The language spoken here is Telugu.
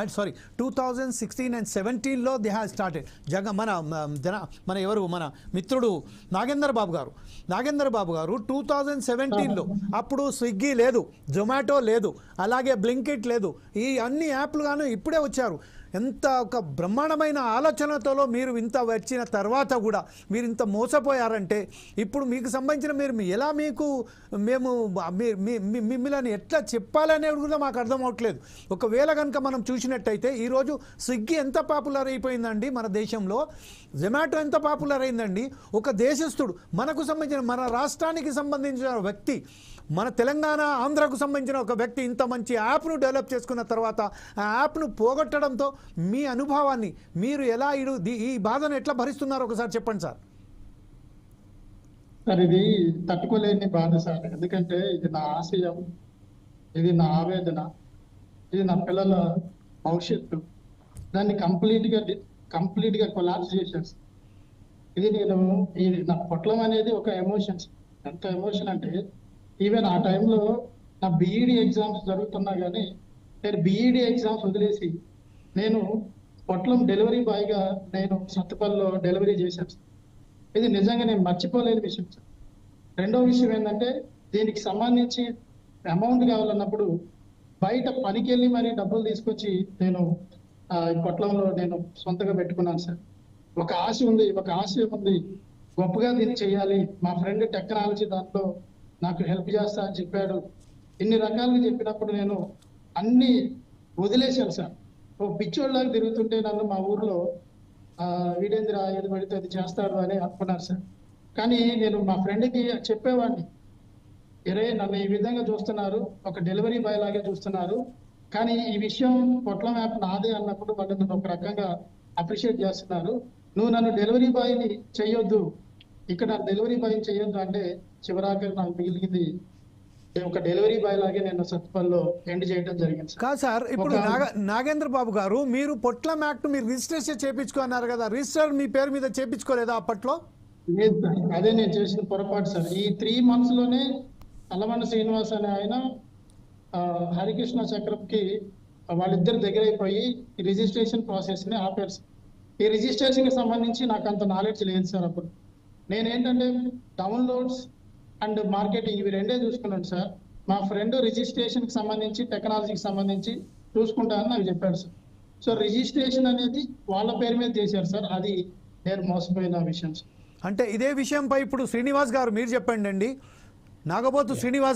And sorry two thousand sixteen and సెవెంటీన్లో దే హ్యాస్ స్టార్టెడ్ జగ మన జన మన ఎవరు మన మిత్రుడు నాగేందర్ బాబు గారు. నాగేందర్ బాబు గారు టూ థౌజండ్ సెవెంటీన్లో అప్పుడు స్విగ్గీ లేదు జొమాటో లేదు అలాగే బ్లింకిట్ లేదు. ఈ అన్ని యాప్లు గాను ఇప్పుడే వచ్చారు. ఎంత ఒక బ్రహ్మాండమైన ఆలోచనతో మీరు ఇంత వచ్చిన తర్వాత కూడా మీరు ఇంత మోసపోయారంటే ఇప్పుడు మీకు సంబంధించిన మీరు మీ- ఎలా మీకు మేము మీ- మిమ్మల్ని ఎట్లా చెప్పాలనేది కూడా మాకు అర్థం అవట్లేదు. ఒకవేళ కనుక మనం చూసినట్టయితే ఈరోజు స్విగ్గీ ఎంత పాపులర్ అయిపోయిందండి మన దేశంలో? జొమాటో ఎంత పాపులర్ అయిందండి? ఒక దేశస్థుడు మనకు సంబంధించిన మన రాష్ట్రానికి సంబంధించిన వ్యక్తి మన తెలంగాణ ఆంధ్రకు సంబంధించిన ఒక వ్యక్తి ఇంత మంచి యాప్ను డెవలప్ చేసుకున్న తర్వాత ఆ యాప్ను పోగొట్టడంతో మీ అనుభవాన్ని మీరు ఎలా ఇడు ఈ బాధను ఎట్లా భరిస్తున్నారో ఒకసారి చెప్పండి సార్. సార్ ఇది తట్టుకోలేని బాధ సార్. ఎందుకంటే ఇది నా ఆశయం ఇది నా ఆవేదన ఇది నా పిల్లల భవిష్యత్తు. దాన్ని కంప్లీట్గా కంప్లీట్గా కొలాప్స్ చేసేసి ఇది నేను ఇది నా పొట్లం అనేది ఒక ఎమోషన్స్ ఎంత ఎమోషన్ అంటే ఈవెన్ ఆ టైంలో నా బీఈడి ఎగ్జామ్స్ జరుగుతున్నా కానీ నేను బీఈడి ఎగ్జామ్స్ వదిలేసి నేను పొట్లం డెలివరీ బాయ్గా నేను సత్తుపల్లిలో డెలివరీ చేశాను సార్. ఇది నిజంగా నేను మర్చిపోలేని విషయం సార్. రెండో విషయం ఏంటంటే దీనికి సంబంధించి అమౌంట్ కావాలన్నప్పుడు బయట పనికి వెళ్ళి డబ్బులు తీసుకొచ్చి నేను పొట్లంలో నేను సొంతగా పెట్టుకున్నాను సార్. ఒక ఆశ ఉంది ఒక ఆశయం ఉంది. గొప్పగా దీన్ని చేయాలి. మా ఫ్రెండ్ టెక్నాలజీ దాంట్లో నాకు హెల్ప్ చేస్తా అని చెప్పాడు. ఇన్ని రకాలుగా చెప్పినప్పుడు నేను అన్ని వదిలేశాను సార్. ఓ పిచ్చోళ్ళలాగా తిరుగుతుంటే నన్ను మా ఊర్లో వీడేంద్ర ఏది పడితే అది చేస్తాడు అని అనుకున్నారు సార్. కానీ నేను మా ఫ్రెండ్కి చెప్పేవాడిని. ఇరే నన్ను ఈ విధంగా చూస్తున్నారు ఒక డెలివరీ బాయ్ లాగే చూస్తున్నారు. కానీ ఈ విషయం పొట్లం యాప్ నాదే అన్నప్పుడు వాళ్ళు నన్ను ఒక రకంగా అప్రిషియేట్ చేస్తున్నారు. నువ్వు నన్ను డెలివరీ బాయ్ని చెయ్యొద్దు. ఇక్కడ డెలివరీ బాయ్ చేయొద్దు అంటే చివరాఖరి నాకు మిగిలింది ఒక డెలివరీ బాయ్ లాగే నేను సత్పల్లో ఎండ్ చేయడం జరిగింది కాదు సార్ ఇప్పుడు నాగేంద్ర బాబు గారు మీరు పొట్లం యాక్ట్ మీరు రిజిస్ట్రేషన్ చేయించుకున్నారు కదా రిజిస్టర్ మీ పేరు మీద చేయించుకోలేదా అప్పట్లో? లేదు సార్. అదే నేను చేసిన పొరపాటు సార్. ఈ త్రీ మంత్స్లోనే అల్లమన్న శ్రీనివాస్ అనే ఆయన హరికృష్ణ చక్రంకి వాళ్ళిద్దరు దగ్గర అయిపోయి రిజిస్ట్రేషన్ ప్రాసెస్ని ఆపారు సార్. ఈ రిజిస్ట్రేషన్కి సంబంధించి నాకు అంత నాలెడ్జ్ లేదు సార్ అప్పుడు. నేనేంటంటే డౌన్లోడ్స్ అండ్ మార్కెటింగ్ ఇవి రెండే చూసుకున్నాను సార్. మా ఫ్రెండ్ రిజిస్ట్రేషన్కి సంబంధించి టెక్నాలజీకి సంబంధించి చూసుకుంటానని నాకు చెప్పాడు సార్. సో రిజిస్ట్రేషన్ అనేది వాళ్ళ పేరు మీద చేశారు సార్. అది నేను మోసపోయిన విషయం సార్. అంటే ఇదే విషయంపై ఇప్పుడు శ్రీనివాస్ గారు మీరు చెప్పండి అండి నాగబోతు శ్రీనివాస్